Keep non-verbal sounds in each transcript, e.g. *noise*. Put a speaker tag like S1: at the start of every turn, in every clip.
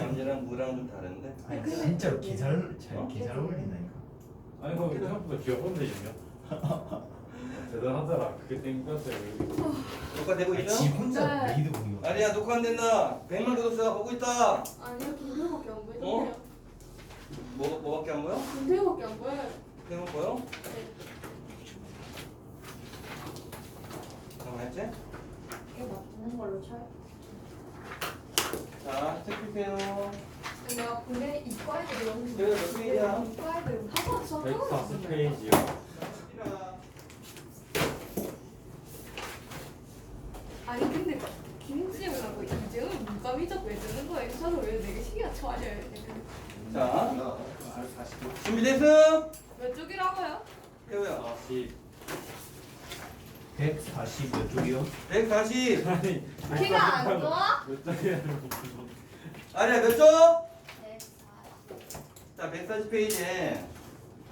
S1: 언제랑 무랑 좀 다른데.
S2: 아니
S3: 근데-
S2: 진짜로 개잘 잘
S1: 어?
S2: 개잘 어울린다니까.
S4: 아니 그거 생각보다 귀여운데 지금 대단하더라 그게 땡겼어요
S1: 녹화되고
S2: 아니,
S1: 있어?
S2: 지 혼자
S3: 네.
S2: 레이드 보기.
S1: 아니야 녹화 안 된다. 100만 구독자가 보고 있다.
S3: 아니요 김태호밖에 안 보여요.
S1: 어? 뭐 뭐밖에 안 보여?
S3: 김태호밖에 안 보여요.
S1: 대본 보여?
S3: 네.
S1: 잠깐만 했지?
S5: 이게 맞는 걸로 쳐요?
S1: 자, 체크해요.
S3: 내가 근데 이과 애들이 너무
S1: 그래, 몇 페이지야?
S3: 이과 애들 하고
S4: 140페이지요
S3: 아니 근데 김지영하고 이재훈 문감이 적왜 주는 거예요? 저는 왜 내게 신경 쳐아요?
S1: 자, 준비됐어?
S3: 몇 쪽이라고요?
S1: 태우야.
S4: 40
S2: 140 몇 쪽이요?
S1: 140.
S4: 아니
S3: 키가 안 좋아?
S4: 몇 장이야
S1: 아니야, 몇 쪽?
S5: 네.
S1: 자, 140페이지에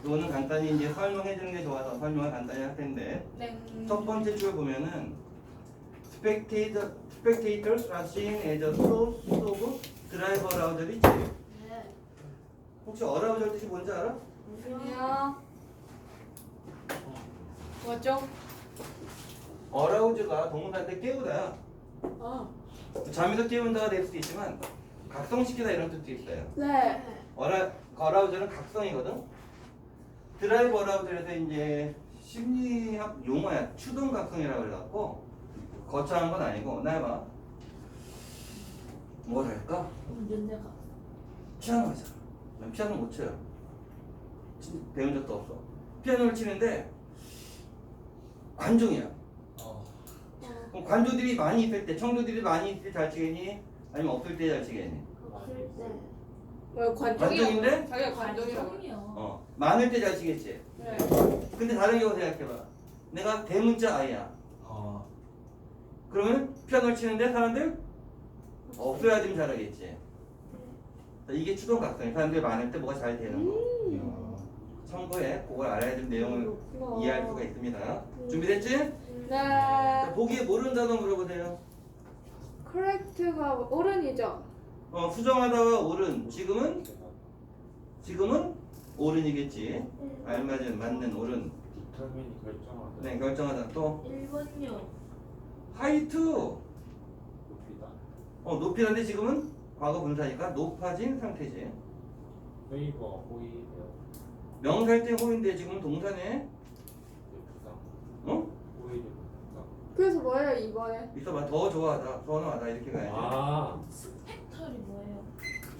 S1: 너는 간단히 이제 설명해 주는 게 좋아서 설명을 간단히 할 텐데
S3: 네.
S1: 첫 번째 줄 보면은 spectator spectators rushing as a source of driver?
S5: 네.
S1: 혹시 arousal 뜻이 뭔지 알아?
S3: 아니야. 뭐죠?
S1: Arouse가 동사인데 깨우다야.
S3: 아.
S1: 잠에서 깨운다가 될 수도 있지만 각성시키다 이런 뜻도 있어요.
S3: 네.
S1: 어라, 어라우저는 각성이거든. 드라이브 어라우저에서 이제 심리학 용어야 추동 각성이라고 그래갖고 거창한 건 아니고 나 해봐. 뭘 할까?
S5: 운전대가.
S1: 피아노 하자. 난 피아노 못 쳐요. 치- 배운 적도 없어. 피아노를 치는데 관종이야.
S2: 어.
S1: 그럼 관조들이 많이 있을 때, 청조들이 많이 있을 때 잘 치겠니? 아니면 없을 때 잘 치겠니?
S5: 없을 때.
S3: 뭐 관종이요?
S1: 관종인데?
S3: 자기가 관종이라고.
S5: 관종이요.
S1: 어, 많을 때 잘 치겠지.
S3: 네.
S1: 근데 다른 경우 생각해봐. 내가 대문자 아이야.
S2: 어.
S1: 그러면 피아노를 치는데 사람들 없어야 좀 잘하겠지. 자, 이게 추동 각성. 사람들 많을 때 뭐가 잘 되는 거.
S2: 야.
S1: 참고해. 그걸 알아야 될 내용을
S3: 그렇구나.
S1: 이해할 수가 있습니다. 준비됐지?
S3: 네.
S1: 자, 보기에 모르는 단어 물어보세요.
S3: correct가 옳은이죠?
S1: 어, 수정하다가 옳은. 지금은 지금은 옳은이겠지. 알맞은 맞는 옳은.
S4: 디터민이 결정하다
S1: 네, 결정하다 또
S5: 1번요.
S1: 하이트.
S4: 높이다
S1: 어, 높이라는데 지금은 과거 분사니까 높아진 상태지.
S4: 웨이버 호의되어
S1: 명사일 때 호인데 지금은 동사네.
S4: 예쁘다
S1: 어?
S4: 호의를 예쁘다
S3: 그래서 뭐예요 이번에?
S1: 있어봐. 더 좋아하다, 선호하다 이렇게 가야지.
S4: 아
S5: 스펙터리 뭐예요?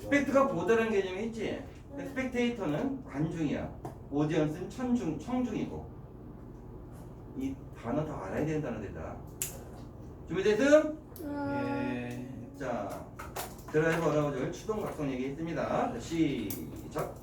S1: 스펙트가 보다라는 개념이 있지. 근데 스펙테이터는 관중이야. 오디언스는 천중, 청중이고. 이 단어 다 알아야 되는 단어들이다. 준비됐음?
S2: 예.
S1: 자, 드라이브 어라우절 추동 각성 얘기했습니다. 자, 시작.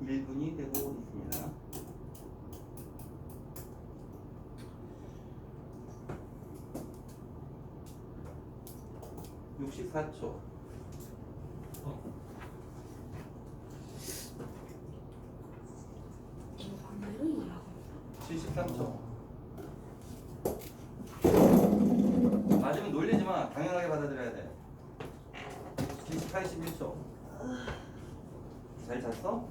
S1: 일분이 되고 있습니다. 육십사 초 칠십삼 초 맞으면 놀리지 마. 당연하게 받아들여야 돼. 81초. 잘 잤어?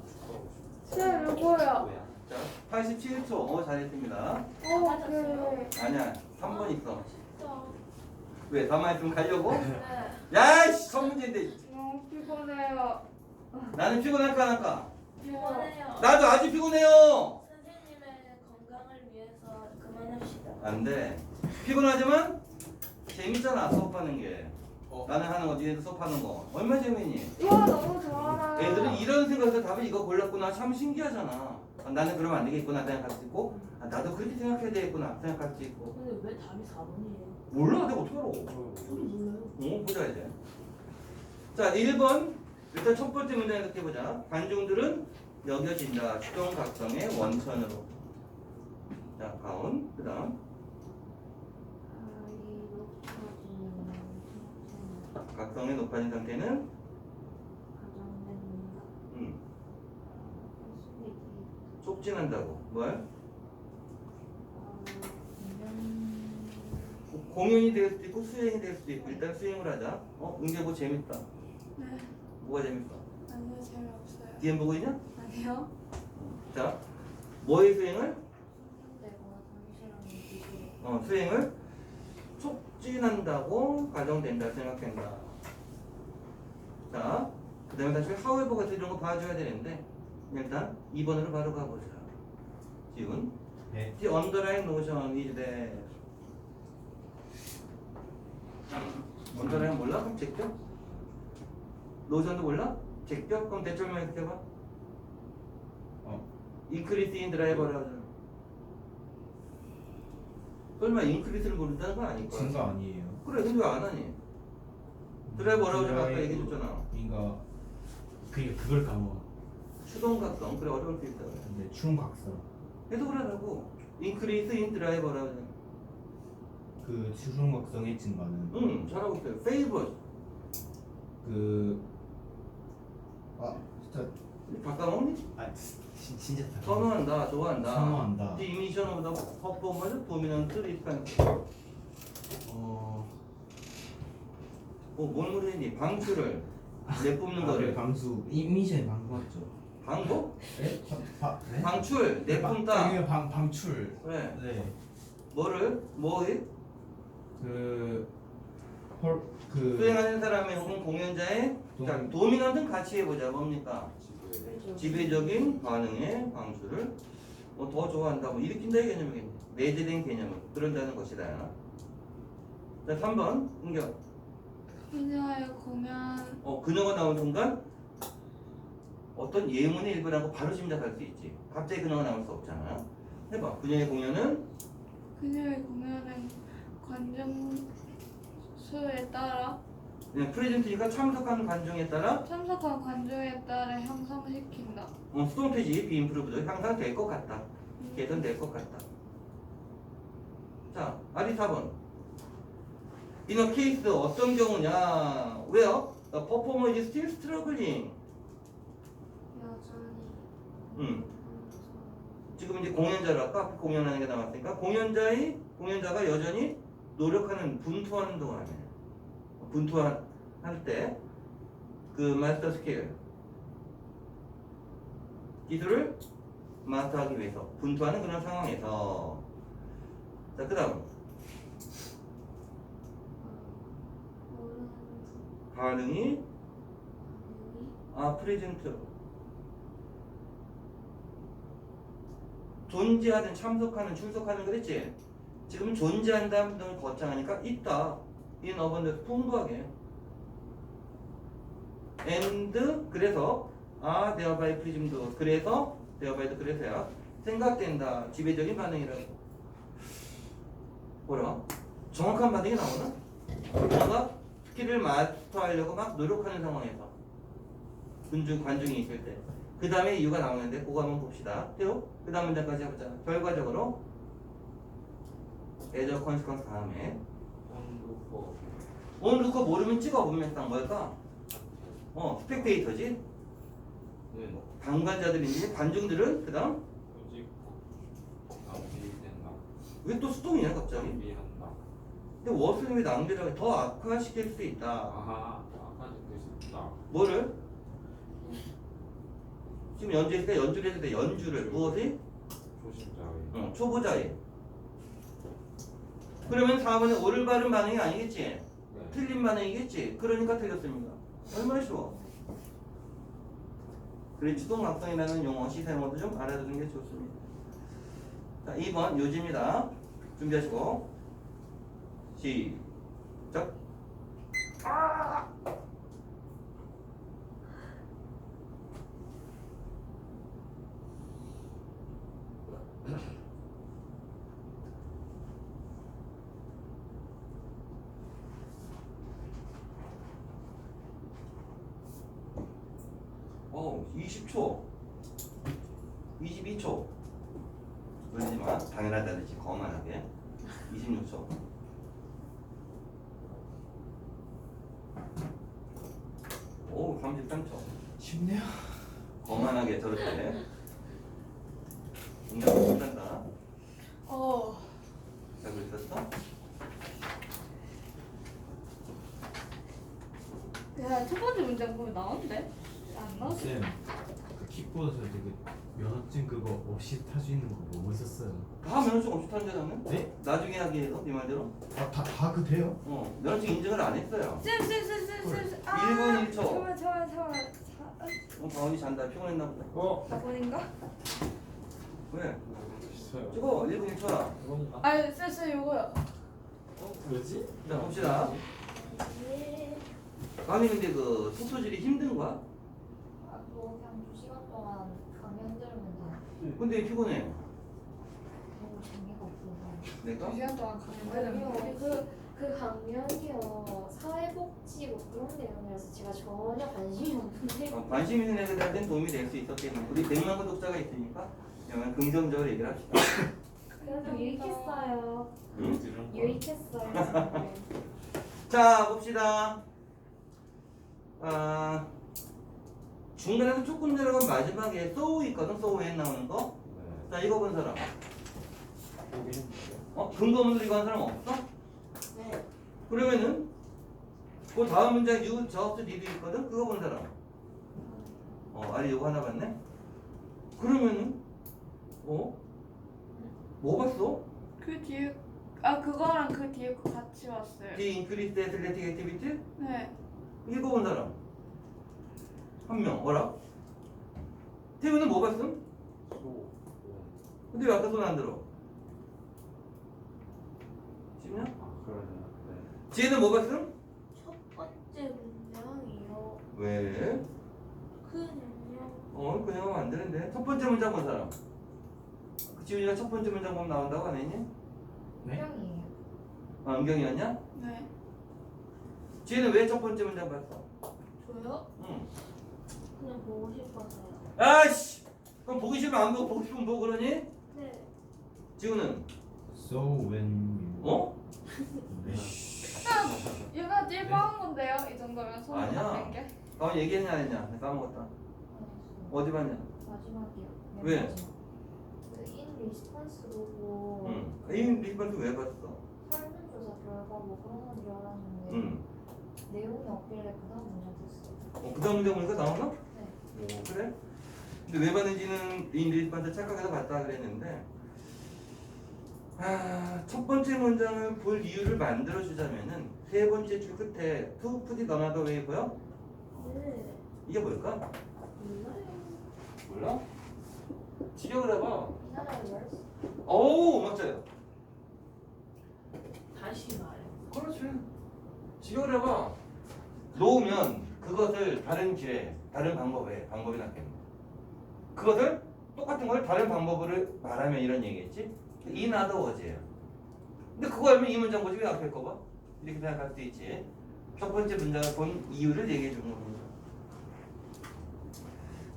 S3: 네 요거요.
S1: 자, 87초. 어, 잘했습니다.
S3: 어 그래.
S1: 아니야, 3번 있어. 왜? 가만히 좀 가려고?
S3: 네.
S1: 야, 이씨, 첫 문제인데.
S3: 너무 피곤해요.
S1: 나는 피곤할까 안 할까?
S5: 피곤해요.
S1: 나도 아주 피곤해요.
S5: 선생님의 건강을 위해서 그만합시다.
S1: 안 돼. 피곤하지만 재밌잖아 수업하는 게.
S2: 어.
S1: 나는 하는 거, 니네도 수업하는 거. 얼마나 재밌니?
S3: 와 너무 좋아라.
S1: 애들은 이런 생각에서 답을 이거 골랐구나 참 신기하잖아. 아, 나는 그러면 안 되겠구나 생각할 수 있고 아, 나도 그렇게 생각해야 되겠구나 생각할 수 있고.
S5: 근데 왜 답이 4번이에요?
S1: 몰라 내가 어떻게 알아?
S5: 저도 몰라요.
S1: 어 보자 이제. 자 1번. 일단 첫 번째 문제 생각해보자. 관중들은 여겨진다. 추동각성의 원천으로. 자 가운 그 다음. 각성이 높아진 상태는 음, 촉진한다고 뭘? 고- 공연이 될 수도 있고 수행이 될 수도 있고 일단 수행을 하자 어? 은재 뭐 재밌다
S3: 네.
S1: 뭐가 재밌어?
S3: 아니요 재미없어요.
S1: DM 보고 있냐?
S3: 아니요.
S1: 자 뭐의 수행을? 어, 수행을 촉진한다고 가정된다 생각한다. 자, 그 다음에 다시 하우에버가 이런 거 봐줘야 되는데 일단 2번으로 바로 가보자. 지훈.
S2: 네.
S1: The underlying notion is that underlying 몰라? 그럼 제껴? 노션도 몰라? 제껴? 그럼 대절만 이렇게 해봐.
S2: 어.
S1: increase in driver라고 하잖아. 설마 increase를 모른다는 건 아닐 거야.
S2: 증거 아니에요.
S1: 그래, 근데 왜 안 하니? 드라이버라고 제가 아까 얘기해줬잖아.
S2: 그러니까 그게 그걸 까먹어.
S1: 추동각성. 그래, 어려울 수 있다. 그래.
S2: 근데 충각성.
S1: 해석을 하라고. increase in driver라고 하잖아.
S2: 그 충각성의 증가는
S1: 응, 잘하고 있어요. favor.
S2: 그 아, 진짜
S1: 바꿔먹니?
S2: 아 진, 진짜 다
S1: 선호한다, 좋아한다.
S2: 선호한다.
S1: The emission of the performance dominant response.
S2: 어
S1: 어, 뭔 소리니? 방출을 내뿜는
S2: 아,
S1: 거를.
S2: 네, 방수 이미션이 방수 맞죠?
S1: 방법?
S2: 네? 방, 네?
S1: 방출, 내뿜다.
S2: 이게 방 방출.
S1: 그래.
S2: 네.
S1: 뭐를? 뭐에?
S2: 그 헐, 그
S1: 수행하는 사람의 혹은 공연자의
S2: 동-
S1: 자, 도미넌트는 같이 해보자. 뭡니까? 지배적인 반응의 방수를 뭐더 좋아한다. 뭐 일으킨다 이 개념이겠네. 내재된 개념은 그런다는 것이다. 자, 3번 응격.
S3: 그녀의 공연
S1: 어, 그녀가 나온 순간 어떤 예문의 일부라고 바로 짐작할 수 있지. 갑자기 그녀가 나올 수 없잖아. 해봐. 그녀의 공연은
S3: 그녀의 공연은 관중 수에 따라
S1: 그냥 프레젠트니까 참석하는 관중에 따라
S3: 참석한 관중에 따라 형성시킨다.
S1: 어, 수동태지 비인프루브도 향상 될 것 같다. 개선될 것 같다. 자, 아리 4번. 이너 케이스 어떤 경우냐? 왜요? The performer is still struggling. 음. 지금 이제 공연자로 아까 앞에 공연하는 게 나왔으니까 공연자의 공연자가 여전히 노력하는 분투하는 동안에 분투할 때 그 마스터 스킬 기술을 마스터하기 위해서 분투하는 그런 상황에서. 자 그다음. 반응이? 아 프레젠트 존재하든 참석하는 출석하는 그랬지. 지금 존재한다는 걸 거창하니까 있다. in abundance 풍부하게. And 그래서 아 thereby presumed 그래서 thereby 그래서야 생각된다. 지배적인 반응이라고. 뭐라 정확한 반응이 나오나? 뭔가 스킬을 마스터하려고 막 노력하는 상황에서 군중 관중이 있을 때 그 다음에 이유가 나오는데 그거 한번 봅시다. 또그 다음 문장까지 해보자. 결과적으로 애저 컨스퀀스 다음에
S4: 온루퍼
S1: 온 루커 모르면 찍어 문맥상 뭘까? 어 스펙테이터지.
S4: 는
S1: 방관자들인지 관중들은 그 다음 왜 또 수동이냐 갑자기?
S4: 낭비한다
S1: 근데 워스는 왜 낭비라고 해? 더 악화시킬 수도 있다.
S4: 아하 아까지 뜻있다
S1: 뭐를? 지금 연주했을 때 연주를 했을 때 연주를 무엇이?
S4: 초심자의
S1: 어, 초보자의. 그러면 4번에 옳을 바른 반응이 아니겠지?
S4: 네.
S1: 틀린 반응이겠지? 그러니까 틀렸습니다. 얼마나 쉬워. 그리고 추동각성이라는 용어 시사용어도 좀 알아두는 게 좋습니다. 자, 2번 요지입니다. 준비하시고 시작. 어, 20초. 22초. 놀리지 마. 당연하다듯이 거만하게. 26초. 오, 33초.
S2: 쉽네요.
S1: 거만하게 저렇게. 응답 못한다.
S3: 어.
S1: 잘고 있었어?
S3: 야, 첫 번째 문장 보면 나오는데? 안 나오지?
S2: 쌤, 그 킥보드 탈 때 그 면허증 그거 없이 탈 수 있는 거 뭐 있었어요?
S1: 다 면허증 없이 타는데 나는?
S2: 네?
S1: 나중에 하기에도 네 말대로?
S2: 다다그 돼요?
S1: 어, 면허증 인증을 안 했어요.
S3: 쌤쌤쌤쌤쌤 아
S1: 1분 1초.
S3: 잠깐만 잠깐만 잠깐만
S1: 어, 강원이 잔다. 피곤했나 보다.
S4: 어?
S3: 4번인가?
S1: 왜?
S4: 있어요.
S1: 저거 1분 1초야.
S4: 그건가?
S3: 아니 쌤쌤 요거요
S4: 어? 왜지?
S1: 자, 봅시다.
S5: 네.
S1: 아니 근데 그 속도질이 힘든 거야?
S6: 아, 뭐 그냥 두 시간 동안 강연 들으면 돼.
S1: 근데 왜 피곤해? 내가?
S3: 2시간 동안 가면
S6: 아니요, 그, 그 강연이요. 사회복지 뭐 그런 내용이라서 제가 전혀 관심이 없는데.
S1: 어, 관심 있는 애들한테는 도움이 될 수 있었겠네. 우리 100만 구독자가 있으니까 그냥 긍정적으로 얘기를 합시다.
S6: 그래도 유익했어요. 유익했어요. 네. *laughs*
S1: 자, 봅시다. 아, 중간에서 조금 내려간 마지막에 so 있거든, so when 나오는 거.
S4: 네.
S1: 자, 이거 본 사람.
S4: 했는데.
S1: 어? 근거문들 이거 한 사람 없어?
S6: 네.
S1: 그러면은 그 다음 문장 you just did 있거든? 그거 본 사람. 어, 아니 이거 하나 봤네? 그러면은 어? 뭐 봤어?
S3: 그 뒤에 아 그거랑 그 뒤에 거 같이 왔어요
S1: The increased athletic activity?
S3: 네
S1: 이거 본 사람 한 명, 어라? 태우는 뭐 봤음?
S4: 소.
S1: 근데 왜 아까 손 안 들어? 지금요?
S4: 아 그러네요. 네.
S1: 지혜는 뭐 봤음?
S5: 첫 번째 문장이요.
S1: 왜?
S5: 그냥요.
S1: 어, 그냥 하면 안 되는데. 첫 번째 문장 본 사람. 지훈이가 첫 번째 문장 보면 나온다고 안 했니?
S2: 네?
S6: 형이에요.
S1: 아, 은경이었냐?
S3: 네.
S1: 지혜는 왜 첫 번째 문장 봤어?
S5: 저요?
S1: 응.
S5: 그냥 보고 싶어서요.
S1: 아이씨! 그럼 보기 싫으면 안 보고 보고 싶으면 뭐 그러니?
S5: 네.
S1: 지훈은?
S2: So when you
S1: 어? *laughs*
S2: 네.
S3: 얘가 제일 빠른 건데요 이 정도면 손을
S1: 아니야.
S3: 안 게.
S1: 아 얘기했냐 안 했냐? 내가 까먹었다. 어디 봤냐?
S6: 마지막이요. 맨
S1: 왜?
S6: 그인 리스폰스 보고
S1: 응. 이 리스폰스 왜 봤어?
S6: 설문조사 결과 뭐 그런 건 줄 알았는데
S1: 응.
S6: 내용이 없길래 그 다음 문장 됐어요.
S1: 어, 그 다음 문제 보니까 나오나?
S6: 네.
S1: 오, 그래? 근데 왜 봤는지는 이 리스폰스 착각해서 봤다 그랬는데 아, 첫 번째 문장을 볼 이유를 만들어 주자면은 세 번째 줄 끝에 to put it another way 보여?
S5: 네.
S1: 이게 뭘까?
S5: 몰라요.
S1: 몰라? 지적을 해봐.
S6: 이
S1: 오, 맞아요.
S5: 다시 말해.
S1: 그렇지. 지적을 해봐. 놓으면 그것을 다른 길에, 다른 방법에, 방법이 낫겠네. 그것을 똑같은 걸 다른 방법으로 말하면 이런 얘기겠지? 이 나도 어제야. 근데 그거 알면 이 문장 보지 왜 앞에 거 봐? 이렇게 생각할 수 있지. 첫 번째 문장을 본 이유를 얘기해 주는 겁니다.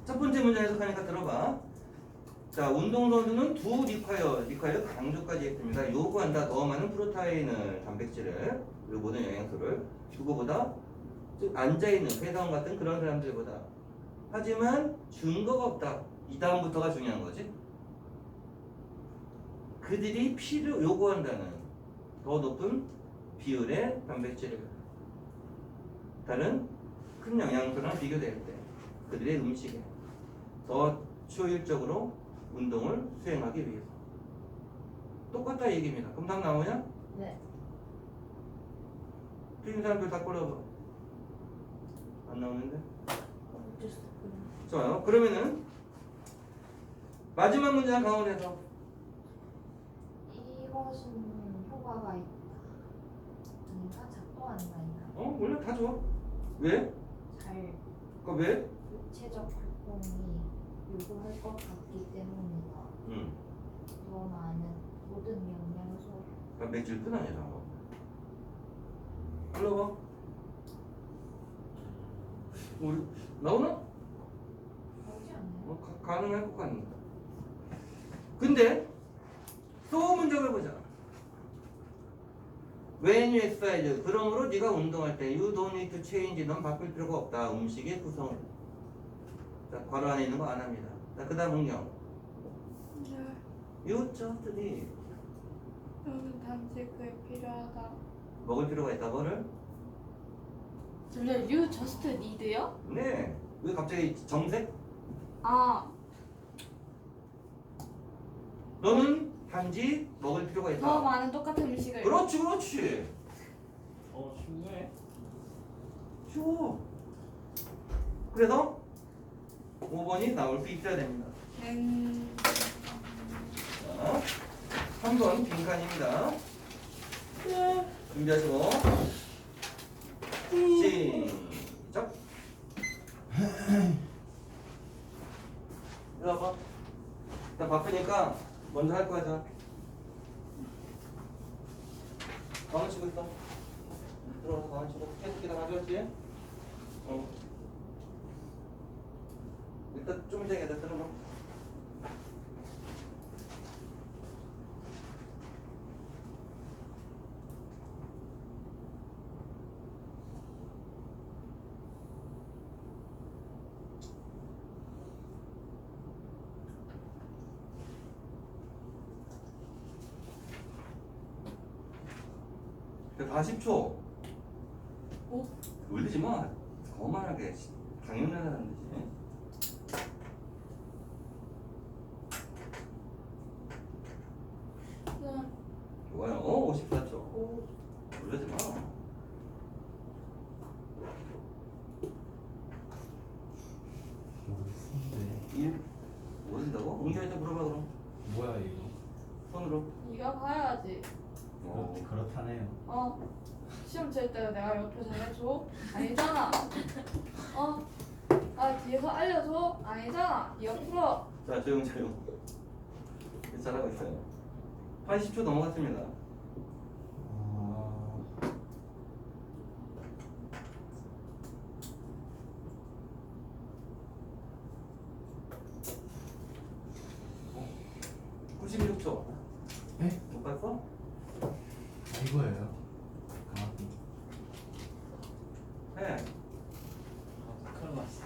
S1: 첫 번째 문장 해석하니까 들어봐. 자, 운동선수는 두 리콰이어, 리콰이어 강조까지 했습니다. 요구한다 더 많은 프로타인을, 단백질을, 그리고 모든 영양소를 누구보다 즉 앉아있는 회사원 같은 그런 사람들보다 하지만 증거가 없다. 이 다음부터가 중요한 거지. 그들이 피를 요구한다는 더 높은 비율의 단백질을 다른 큰 영양소랑 비교될 때 그들의 음식에 더 효율적으로 운동을 수행하기 위해서 똑같다 얘기입니다. 그럼 답 나오냐?
S6: 네.
S1: 틀린 사람들 다 골라봐. 안 나오는데? 좋아요. 그러면은 마지막 문장 가운데서
S6: 이것은 효과가 있다. 아닌가? 작동한다. 아닌가?
S1: 어 몰라 다 좋아. 왜? 잘그 왜?
S6: 육체적 활동이 요구할 것 같기 때문이다.
S1: 응.
S6: 더 많은 모든 영양소
S1: 그럼 맥주를 끊어야 죠 불러봐. 우리 나오나?
S6: 나오지 않나요?
S1: 어, 가, 가능할 것 같습니다. 근데 또 문제를 보자. When you exercise, 그러므로 네가 운동할 때 you don't need to change, 넌 바꿀 필요가 없다. 음식의 구성. 자, 괄호 안에 있는 거 안 합니다. 자, 그 다음 문경. You just need.
S3: 여기 단식이 필요하다.
S1: 먹을 필요가 있다. 뭐를?
S3: 잠시만, you just need요?
S1: 네. 왜 갑자기 정색?
S3: 아,
S1: 너는 단지 먹을 필요가
S3: 더
S1: 있다.
S3: 많은 똑같은 음식을.
S1: 그렇지, 그렇지.
S4: 어 쉽네.
S1: 쉬워. 그래서 5번이 나올 수 있어야 됩니다.
S3: 음,
S1: 자, 3번 빈칸입니다. 준비하시고 시작. 이리 와봐. 나 바쁘니까 먼저 할 거야, 자. 가만 치고 있어. 들어와서 가만 치고 계속 기다 가져왔지? 어. 일단 좀 이따 돼, 들어봐. 그 40초.
S3: 오.
S1: 놀리지 마. 거만하게 시- 당연하다는 듯이. 좋아요. 어, 54초.
S3: 오,
S1: 놀리지 마.
S2: 모르겠는데
S1: 1 모른다고? 응시할 때 물어봐 그럼.
S2: 뭐야 이거
S1: 손으로.
S3: 네가 봐야지.
S1: 어.
S2: 그렇, 그렇다네요
S3: 어, 시험 칠 때 내가 옆에서 해줘? 아니잖아. 어, 아 뒤에서 알려줘? 아니잖아. 옆으로.
S1: 자, 조용 조용. 잘하고 있어요. 80초 넘어갔습니다.
S2: 어...
S1: 96초.
S2: 네?
S1: 못 봤어?
S2: 이거예요 강압이
S1: 네.
S4: 아, 큰일 났어.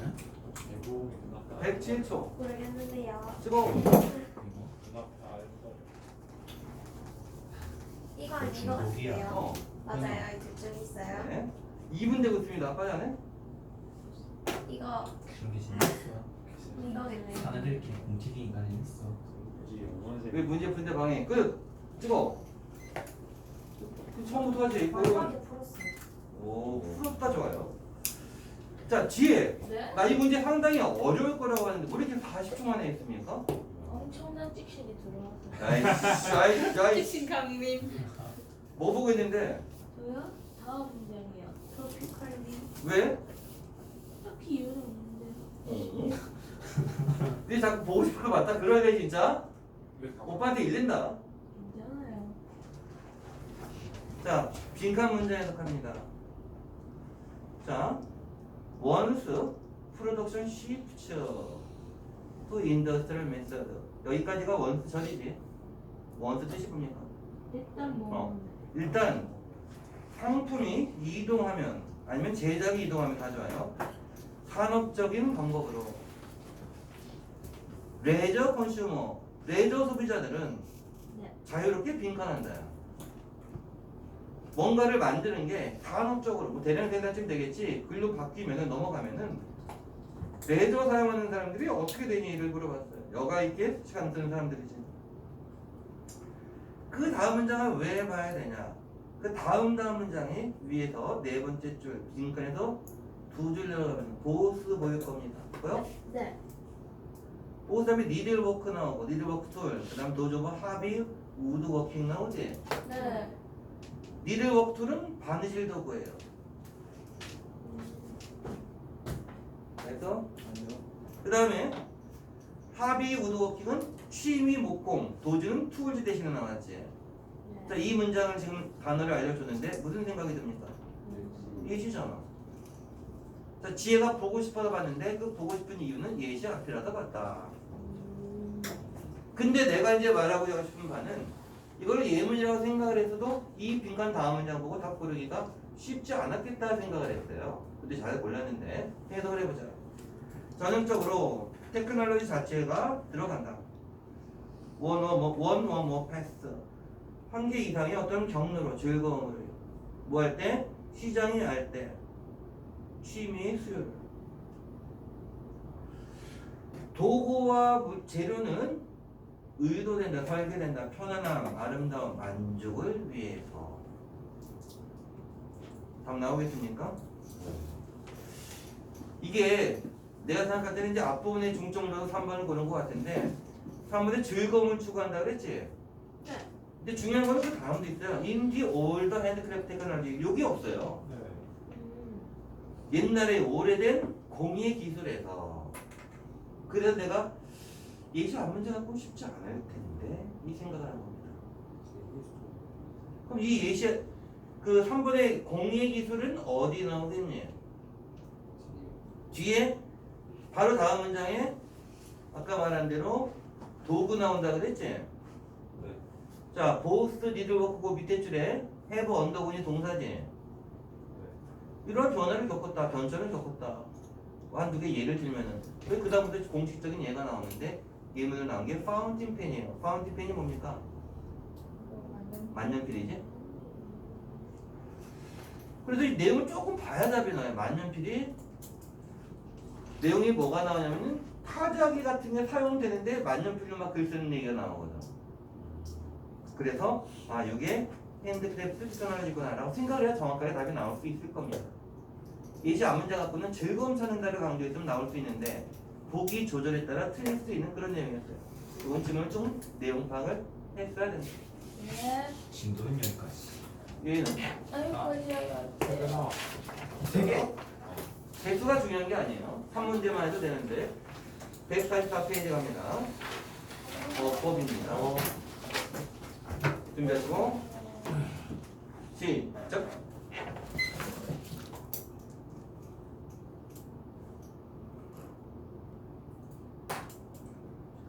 S2: 응?
S4: 대부분이 끝났다.
S1: 107초.
S5: 모르겠는데요.
S1: 찍어.
S2: 이거
S4: 끝났다. 알았어.
S5: 이거 아닌 것
S2: 중독이야.
S5: 같아요.
S1: 어.
S5: 맞아요. 이둘중 있어요.
S1: 네. 2분 안 해?
S5: 이거
S2: 그런 게 진짜 있어
S5: 이거겠네요.
S2: 사내들끼리 공치기 인간이 있어
S4: 굳이 영원생.
S1: 왜 문제 푸는데 방해? 끝. 찍어. 그 처음부터 하지.
S6: 마지막에 풀었어요.
S1: 오, 부럽다 좋아요. 자, 뒤에
S3: 네?
S1: 나 이 문제 상당히 어려울 거라고 하는데 왜 이렇게 40초 만에 했습니까?
S5: 엄청난 찍실이 들어왔어요.
S1: 아이씨, 아이씨, 아이씨.
S3: 신강님.
S1: 뭐 보고 있는데
S5: 저요? 다음 문장이요. 트로피칼님.
S1: 왜?
S5: 딱히 이유는 없는데. *laughs*
S1: 네 자꾸 보고 싶은 거 맞다 그러야 돼 진짜? 오빠한테 일린다.
S5: 괜찮아요.
S1: 자, 빈칸 문제 해석합니다. 자, once production shifts to industrial method. 여기까지가 once 전이지. once 뜻이 뭡니까?
S5: 일단 뭐
S1: 어. 일단 상품이 이동하면 아니면 제작이 이동하면 다 좋아요. 산업적인 방법으로 레저 컨슈머, 레저 소비자들은
S5: 네.
S1: 자유롭게 빈칸한다. 뭔가를 만드는 게 산업적으로 뭐 대량 생산쯤 되겠지. 글로 바뀌면은 넘어가면은 레저 사용하는 사람들이 어떻게 되니를 물어봤어요. 여가 있게 시간 쓰는 사람들이지. 그 다음 문장을 왜 봐야 되냐? 그 다음 다음 문장이 위에서 네 번째 줄 빈칸에서 두 줄 내려가면 보스 보일 겁니다. 뭐요?
S5: 네.
S1: 보스 다음에 니들 워크 나오고 니들 워크 툴, 그 다음 도조버 합의 우드 워킹 나오지?
S3: 네.
S1: 니들 워크 툴은 바느질 도구예요. 그래서 그 다음에 합의 우드 워킹은 취미 목공, 도주는 툴즈 대신에 나왔지.
S5: 네.
S1: 자, 이 문장을 지금 단어를 알려줬는데 무슨 생각이 듭니까? 예시잖아. 자, 지혜가 보고 싶어서 봤는데 그 보고 싶은 이유는 예시 앞이라서 봤다.
S5: 음,
S1: 근데 내가 이제 말하고 싶은 바는 이걸 예문이라고 생각을 했어도 이 빈칸 다음 문장 보고 답 고르기가 쉽지 않았겠다 생각을 했어요. 근데 잘 골랐는데 해석을 해보자. 전형적으로 테크놀로지 자체가 들어간다. 원어뭐 원어뭐 패스 한 개 이상의 어떤 경로로 즐거움으로 뭐할 때 시장이 할때 취미의 수요를 도구와 무- 재료는 의도된다, 설계된다, 편안함, 아름다움, 만족을 위해서. 답 나오겠습니까? 이게 내가 생각할 때는 이제 앞부분에 중점으로 3번을 고른 것 같은데 3번에 즐거움을 추구한다 그랬지?
S5: 네.
S1: 근데 중요한 건 그 다음도 있어요. In the older handcraft technology. 여기 없어요.
S5: 음,
S1: 옛날에 오래된 공예 기술에서 그래서 내가 예시 안 문제 갖고 쉽지 않을 텐데 이 생각을 한 겁니다. 그럼 이 예시 그 3번의 공예 기술은 어디 나오겠니? 뒤에 바로 다음 문장에 아까 말한 대로 도구 나온다 그랬지? 자, 보스 니들 워크 그 밑에 줄에 have 언더군이 동사지. 이런 변화를 겪었다, 변천을 겪었다. 한두 개 예를 들면은 왜 그다음부터 공식적인 예가 나오는데 예문을 나온 게 파운틴 펜이에요. 파운틴 펜이 뭡니까? 만년필이지. 그래서 이 내용을 조금 봐야 답이 나요. 만년필이 내용이 뭐가 나오냐면은 타자기 같은 게 사용되는데 만년필로 막 글 쓰는 얘기가 나오거든. 그래서 아 이게 핸드크래프트 테크놀로지구나라고 생각을 해야 정확하게 답이 나올 수 있을 겁니다. 예시 앞문장 갖고는 즐거움 찾는다를 강조했으면 나올 수 있는데 보기 조절에 따라 틀릴 수 있는 그런 내용이었어요. 이건 지금 좀 내용 파악을 했어야 된다.
S3: 네.
S2: 진도는 여기까지.
S1: 얘는
S3: 아이고, 야,
S4: 그래서
S2: 세 개?
S1: 개수가 중요한 게 아니에요. 한 문제만 해도 되는데 144페이지 갑니다. 어, 법입니다. 준비하시고 시작.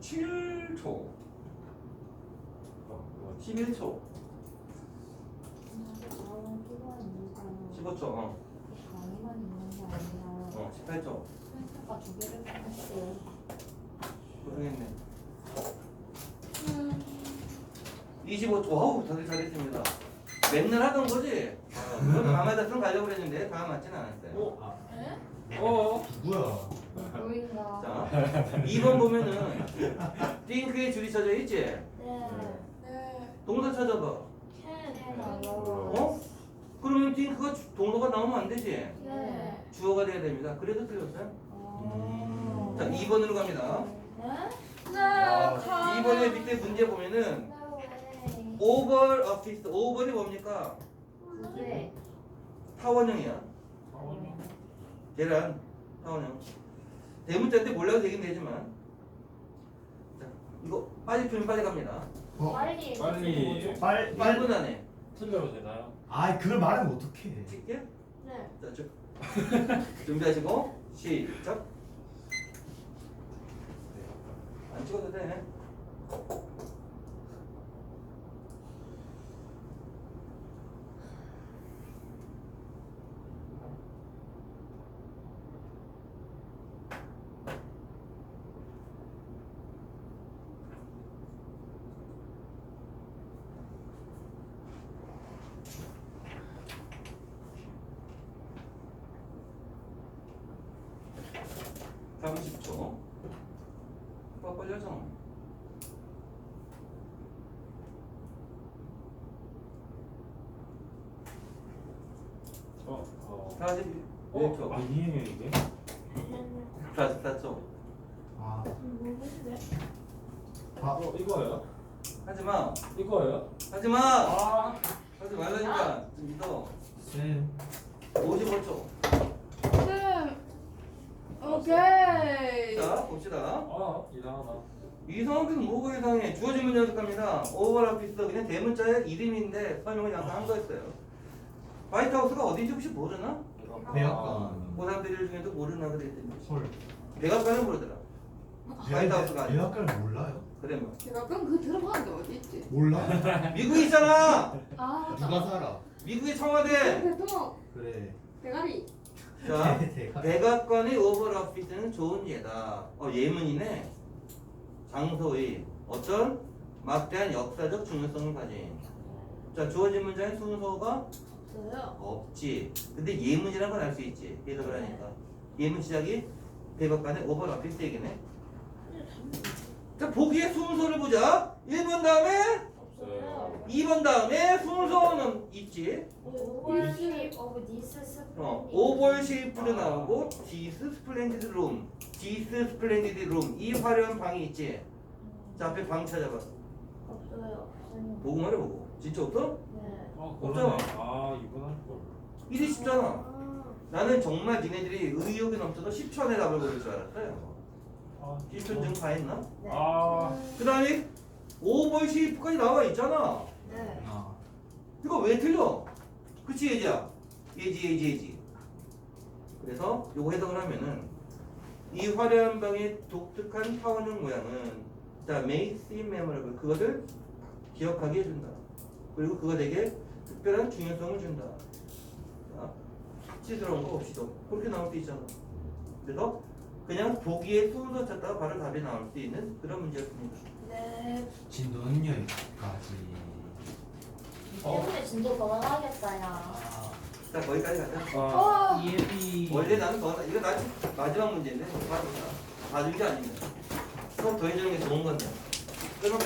S1: 칠초 11초, 15초, 어,
S6: 강의만 있는 게 아니라
S1: 어, 18초.
S6: 펜스가 두 개를 했어요.
S1: 고생했네. 25초. 어우, 다들 잘했습니다. 맨날 하던 거지? 아, 그건 다음에다 좀 가려고 그랬는데 다음 맞지는 않았어요.
S2: 아,
S3: 네?
S4: 어
S2: 누구야?
S6: 보인다.
S1: 자, 2번 보면은 띵크에 줄이 쳐져 있지?
S5: 네.
S3: 네.
S1: 동사 찾아봐.
S5: 캔.
S1: 어? 그러면 띵크가 주- 동사가 나오면 안 되지?
S5: 네.
S1: 주어가 돼야 됩니다. 그래서 틀렸어요.
S6: 어.
S1: 자, 2번으로 갑니다.
S5: 네.
S3: 네.
S2: 아,
S3: 가.
S1: 2번의 밑에 문제 보면은
S6: 네.
S1: 오벌 어피스. 오벌이 뭡니까?
S6: 네.
S1: 타원형이야. 계란 타원형 대문자인데 몰라도 되긴 되지만 자 이거 빨리 표현 빨리 갑니다
S2: 어?
S6: 빨리.
S4: 빨리
S2: 빨, 빨.
S1: 1분 안에
S4: 틀려도 되나요?
S2: 아, 그걸 말하면 어떡해.
S1: 찍게
S5: 네.
S1: 자 쭉. *laughs* 준비하시고 시작 안 찍어도 돼 삼십 초 빨리 하잖아
S4: 어, 어.
S1: 40 어?
S4: 아니에요 이게?
S1: 플러스 땄죠.
S2: 아,
S5: 모르겠네.
S2: 아,
S4: 어 이거예요?
S1: 하지마,
S4: 이거예요?
S1: 하지마,
S4: 아
S1: 하지 말라니까. 좀 믿어.
S2: 쌤.
S1: 55초.
S3: 쌤. 오케이.
S1: 자, 봅시다.
S4: 아, 이상하다
S1: 이상하긴 뭐가 이상해. 주어진 문제 연습합니다. 오버라피스 그냥 대문자의 이름인데 설명을 약간 한 거였어요. 화이트하우스가 어딘지 혹시 모르나?
S2: 대학관.
S1: 고3들이 중에도 모르나 그랬더니
S2: 헐.
S1: 백악관은 모르더라. 화이트하우스가 아니야.
S2: 대학관을 몰라요?
S1: 그래 뭐.
S3: 제가 그럼 그 들어봤는데 어디 있지?
S2: 몰라.
S1: 미국에 있잖아.
S3: 아,
S2: 누가 살아?
S1: 미국의 청와대.
S3: 대통령
S2: 그래.
S3: 대가리.
S1: 자. 백악관의 오버라피스는 좋은 예다. 어, 예문이네. 장소의 어떤 막대한 역사적 중요성을 가진. 자, 주어진 문장의 순서가
S5: 없어요.
S1: 없지. 근데 예문이란 건알수 있지. 해석을 하니까. 예문 시작이 백악관의 오버라피스 얘기네. 자, 보기의 순서를 보자. 1번 다음에
S5: 없어요.
S1: 2번 다음에 순서는 있지.
S6: 오버십 오브 디스 스플렌디드
S1: 어, 오벌 쉐이프로 나오고 디스 스플렌디드 룸, 디스 스플렌디드 룸 이 화려한 방이 있지. 자 앞에 방 찾아봐.
S5: 없어요.
S1: 보고 말해 보고. 진짜 없어?
S5: 네.
S4: 아
S1: 없잖아.
S4: 그러네 아 이건 할걸
S1: 일이 쉽잖아.
S5: 아,
S1: 나는 정말 니네들이 의욕이 넘쳐서 10초 안에 답을 고를 줄 알았어요.
S4: 아
S1: 10초 중다 했나?
S5: 네.
S4: 아
S1: 그 다음에 오벌 쉐이프까지 나와 있잖아.
S5: 네.
S2: 아,
S1: 이거 왜 틀려? 그치 예지야? 예지 예지 예지. 그래서 요거 해석을 하면은 이 화려한 방의 독특한 타원형 모양은 자 makes it memorable 그것을 기억하게 해준다. 그리고 그거 되게 특별한 중요성을 준다. 자, 수치스러운 거 없이도 그렇게 나올 수 있잖아. 그래서 그냥 보기에 순서 찾다가 바로 답이 나올 수 있는 그런 문제였습니다.
S5: 네.
S2: 진도는 여기까지.
S6: 이 때문에 진도 더 나가겠다 야
S2: 아,
S1: 자 거기까지 가자.
S4: 아,
S2: 예비.
S1: 원래 나는 더 이거 나 마지막 문제인데 봐주자 봐준 게 아닙니다. 수업 더 해주는 게 좋은 건데. 끊어.